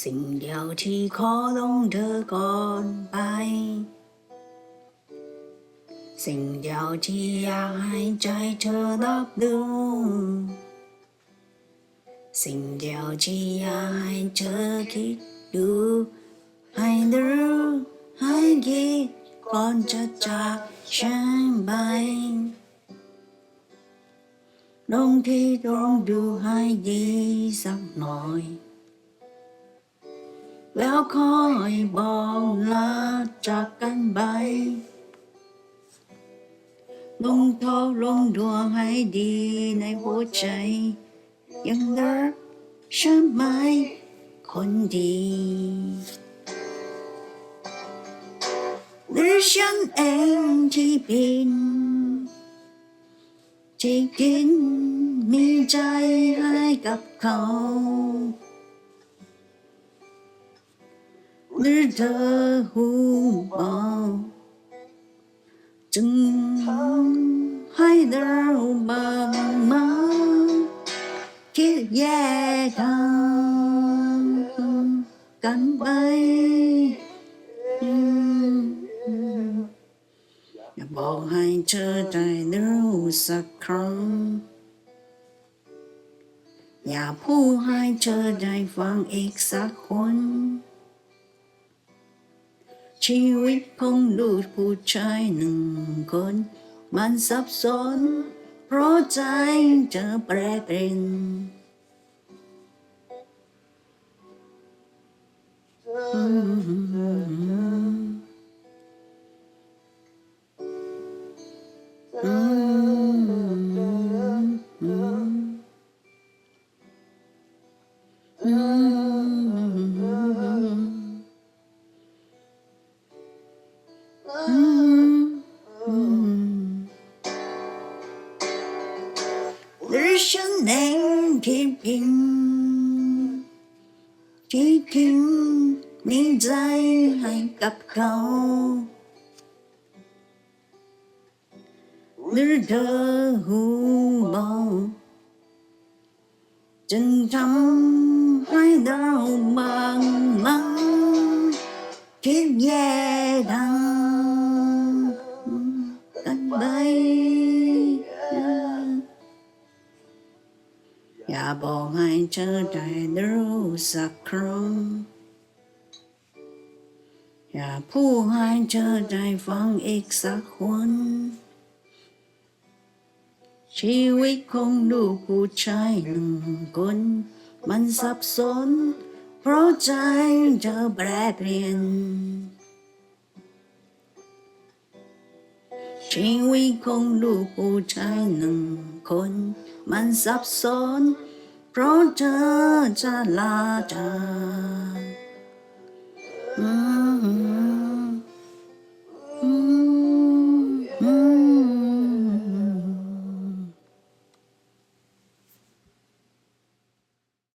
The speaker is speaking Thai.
สิ่งเดียวที่ขอลงเธอก่อนไป สิ่งเดียวที่อยากให้ใจเธอรับรู้สิ่งเดียวที่อยากให้เธอคิดดู ให้รู้ให้คิดก่อนจะจากฉันไปลองคิดลองดูให้ดีสักหน่อย แล้วคอยบอกลาจากกันไป ลงโทษลงดวงให้ดีในหัวใจ ยังรักฉันไหมคนดีหรือฉันเองที่ผิดที่กินมีใจให้กับเขา หรือเธอหูเบาจึงให้เราบางมาคิดแยกทางกันไปอยากบอกให้เธอได้รู้สักครั้งอยากพูดให้เธอได้ฟังอีกสักคน ชีวิตของลูกผู้ชายหนึ่งคน มันสับสน เพราะใจเธอแปรเปลี่ยนอืม หรือฉันเองที่ผิดที่คิดมีใจให้กับ บอกให้เธอได้รู้สักครั้งอย่าพูดให้เธอได้ฟังอีกสักคนชีวิตของลูกผู้ชายหนึ่งคน มันสับสน เพราะใจเธอแปรเปลี่ยน ชีวิตของลูกผู้ชายหนึ่งคน มันสับสน เพราะเธอจะลาจาก